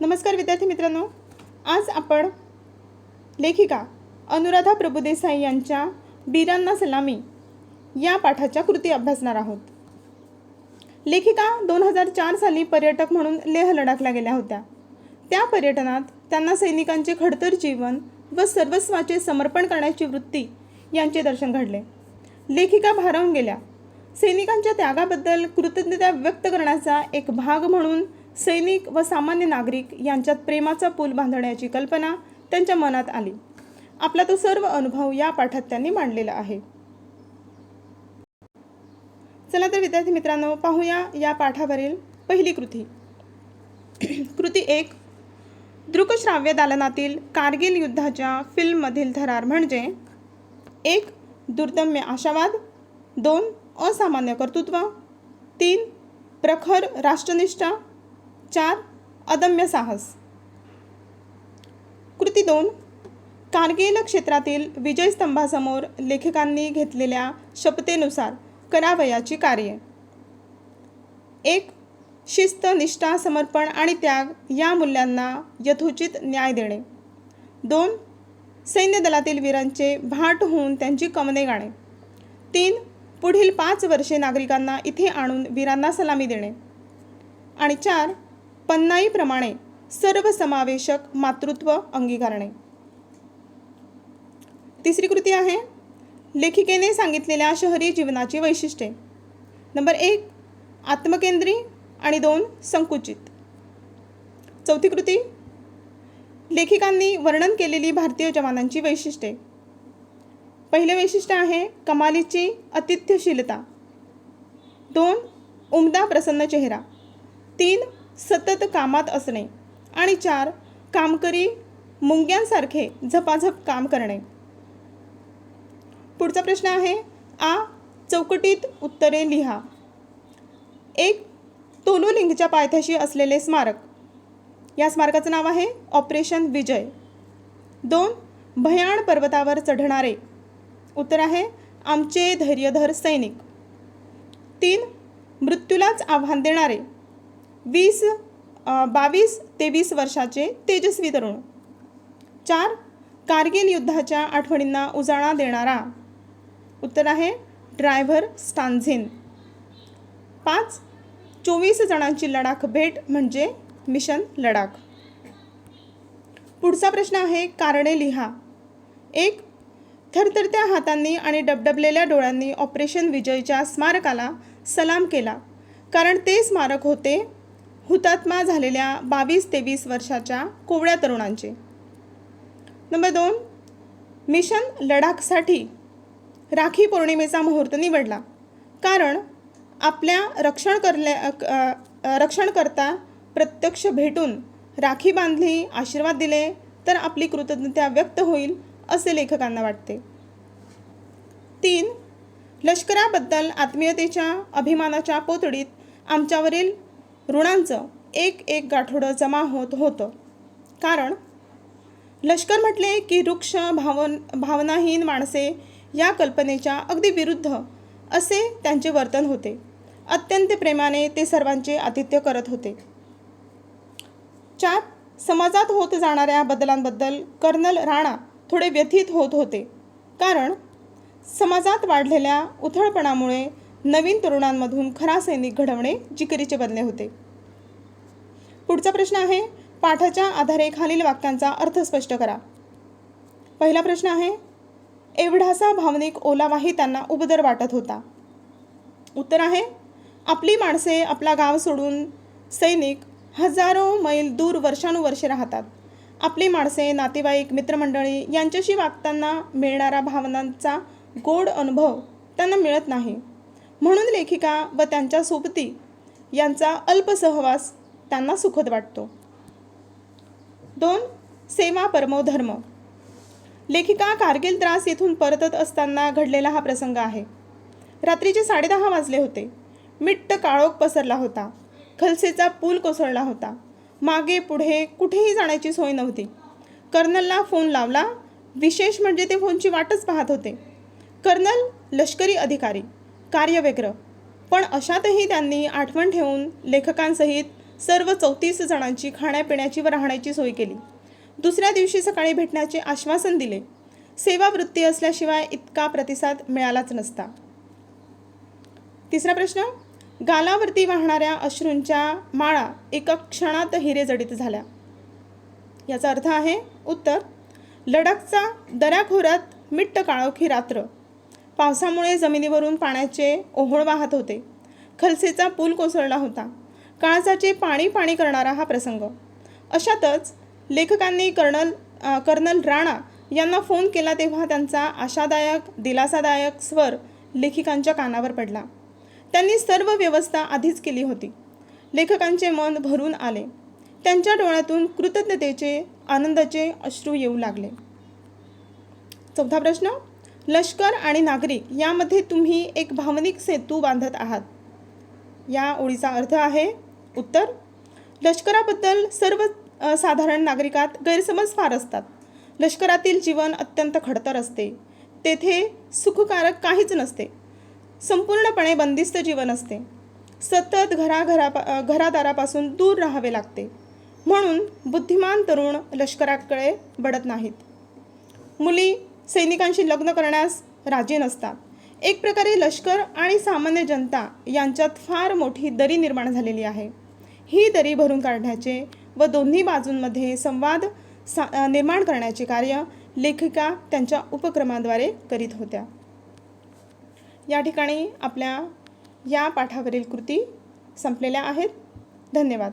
नमस्कार विद्यार्थी मित्रांनो. आज आपण लेखिका अनुराधा प्रभुदेसाई यांच्या बीरांना सलामी या पाठाच्या कृती अभ्यासणार आहोत. लेखिका दोन हजार चार साली पर्यटक म्हणून लेह लडाखला गेल्या होत्या. त्या पर्यटनात त्यांना सैनिकांचे खडतर जीवन व सर्वस्वाचे समर्पण करण्याची वृत्ती यांचे दर्शन घडले. लेखिका भारावून गेल्या. सैनिकांच्या त्यागाबद्दल कृतज्ञता व्यक्त करण्याचा एक भाग म्हणून सैनिक व सामान्य नागरिक यांच्यात प्रेमाचा पूल बांधण्याची कल्पना त्यांच्या मनात आली. आपला तो सर्व अनुभव या पाठात त्यांनी मांडलेला आहे. चला तर विद्यार्थी मित्रांनो पाहूया या पाठावरील पहिली कृती. कृती एक दृकश्राव्य दालनातील कारगिल युद्धाच्या फिल्ममधील थरार म्हणजे एक दुर्दम्य आशावाद दोन असामान्य कर्तृत्व तीन प्रखर राष्ट्रनिष्ठा चार अदम्य साहस. कृती दोन. कारगिल क्षेत्रातील विजयस्तंभासमोर लेखकांनी घेतलेल्या शपथेनुसार करावयाची कार्ये. एक. शिस्त निष्ठा समर्पण आणि त्याग या मूल्यांना यथोचित न्याय देणे. दोन. सैन्य दलातील वीरांचे भाट होऊन त्यांची कमने गाणे. तीन. पुढील पाच वर्षे नागरिकांना इथे आणून वीरांना सलामी देणे. आणि चार. पन्नाईप्रमाणे सर्वसमावेशक मातृत्व अंगीकारणे. तिसरी कृती आहे लेखिकेने सांगितलेल्या शहरी जीवनाची वैशिष्ट्ये. नंबर एक आत्मकेंद्री आणि दोन संकुचित. चौथी कृती लेखिकांनी वर्णन केलेली भारतीय जवानांची वैशिष्ट्ये. पहिले वैशिष्ट्य आहे कमालीची अतिथ्यशीलता. दोन उमदा प्रसन्न चेहरा. तीन सतत कामात असणे. आणि चार कामकरी मुंग्यांसारखे झपाझप काम करणे. पुढचा प्रश्न आहे आ चौकटीत उत्तरे लिहा. एक तोलुलिंगच्या पायथ्याशी असलेले स्मारक. या स्मारकाचं नाव आहे ऑपरेशन विजय. दोन भयाण पर्वतावर चढणारे. उत्तर आहे आमचे धैर्यधर सैनिक. तीन मृत्यूलाच आव्हान देणारे. वीस बावीस ते वीस वर्षाचे तेजस्वी तरुण. चार कारगिल युद्धाच्या आठवणींना उजाळा देणारा. उत्तर आहे ड्रायव्हर स्टांझिन पाच चोवीस जणांची लडाख भेट म्हणजे मिशन लडाख. पुढचा प्रश्न आहे कारणे लिहा. एक थरथरत्या हातांनी आणि डबडबलेल्या डोळ्यांनी ऑपरेशन विजयच्या स्मारकाला सलाम केला. कारण ते स्मारक होते हुतात्मा झालेल्या बावीस तेवीस वर्षाच्या कोवळ्या तरुणांचे. नंबर दोन मिशन लडाखसाठी राखी पौर्णिमेचा मुहूर्त निवडला. कारण आपल्या रक्षण करल्या रक्षणकर्ता प्रत्यक्ष भेटून राखी बांधली आशीर्वाद दिले तर आपली कृतज्ञता व्यक्त होईल असे लेखकांना वाटते. तीन लष्कराबद्दल आत्मीयतेच्या अभिमानाच्या पोतडीत आमच्यावरील ऋणांचं एक एक गाठोडं जमा होत होतं. कारण लष्कर म्हटले की वृक्ष भावन भावनाहीन माणसे या कल्पनेच्या अगदी विरुद्ध असे त्यांचे वर्तन होते. अत्यंत प्रेमाने ते सर्वांचे आतिथ्य करत होते. चार समाजात होत जाणाऱ्या बदलांबद्दल कर्नल राणा थोडे व्यथित होत होते. कारण समाजात वाढलेल्या उथळपणामुळे नवीन तरुणांमधून खरा सैनिक घडवणे जिकरीचे बनले होते. पुढचा प्रश्न आहे पाठाच्या आधारे खालील वाक्यांचा अर्थ स्पष्ट करा. पहिला प्रश्न आहे एवढासा भावनिक ओलावाही त्यांना उबदर वाटत होता. उत्तर आहे आपली माणसे आपला गाव सोडून सैनिक हजारो मैल दूर वर्षानुवर्षे राहतात. आपली माणसे नातेवाईक मित्रमंडळी यांच्याशी वागताना मिळणारा भावनांचा गोड अनुभव त्यांना मिळत नाही. म्हणून लेखिका व त्यांच्या सोबती यांचा अल्प सहवास त्यांना सुखद वाटतो. दोन सेवा परमो धर्म. लेखिका कारगिल त्रास येथून परतत असताना घडलेला हा प्रसंग आहे. रात्रीचे साडेदहा वाजले होते. मिट्ट काळोख पसरला होता. खलसेचा पूल कोसळला होता. मागे पुढे कुठेही जाण्याची सोय नव्हती. कर्नलला फोन लावला. विशेष म्हणजे ते फोनची वाटच पाहत होते. कर्नल लष्करी अधिकारी. कार्यव्यग्र पण अशातही त्यांनी आठवण ठेवून लेखकांसहित सर्व चौतीस जणांची खाण्यापिण्याची व राहण्याची सोय केली. दुसऱ्या दिवशी सकाळी भेटण्याचे आश्वासन दिले. सेवावृत्ती असल्याशिवाय इतका प्रतिसाद मिळालाच नसता. तिसरा प्रश्न गालावरती वाहणाऱ्या अश्रूंच्या माळा एका क्षणात हिरेजडित झाल्या. याचा अर्थ आहे उत्तर लडाखचा दऱ्याखोऱ्यात मिट्ट काळोखी रात्र. पावसामुळे जमिनीवरून पाण्याचे ओहोळ वाहत होते. खलसेचा पूल कोसळला होता. काळजाचे पाणी पाणी करणारा हा प्रसंग. अशातच लेखकांनी कर्नल कर्नल राणा यांना फोन केला तेव्हा त्यांचा आशादायक दिलासादायक स्वर लेखिकांच्या कानावर पडला. त्यांनी सर्व व्यवस्था आधीच केली होती. लेखकांचे मन भरून आले. त्यांच्या डोळ्यातून कृतज्ञतेचे आनंदाचे अश्रू येऊ लागले. चौथा प्रश्न? लष्कर आणि नागरिक यामध्ये तुम्ही एक भावनिक सेतू बांधत आहात. या ओळीचा अर्थ आहे उत्तर. लष्कराबद्दल सर्व साधारण नागरिकात गैरसमज फार असतात. लष्करातील जीवन अत्यंत खडतर असते. तेथे सुखकारक काहीच नसते. संपूर्णपणे बंदिस्त जीवन असते. सतत घराघरा घरादारापासून दूर राहावे लागते. म्हणून बुद्धिमान तरुण लष्कराकडे बढत नाहीत. मुली सैनिकांशी लग्न करण्यास राजी नसतात. एक प्रकारे लष्कर आणि सामान्य जनता यांच्यात फार मोठी दरी निर्माण झालेली आहे. ही दरी भरून काढण्याचे व दोन्ही बाजूंमध्ये संवाद सा निर्माण करण्याचे कार्य लेखिका त्यांच्या उपक्रमाद्वारे करीत होत्या. या ठिकाणी आपल्या या पाठावरील कृती संपलेल्या आहेत. धन्यवाद.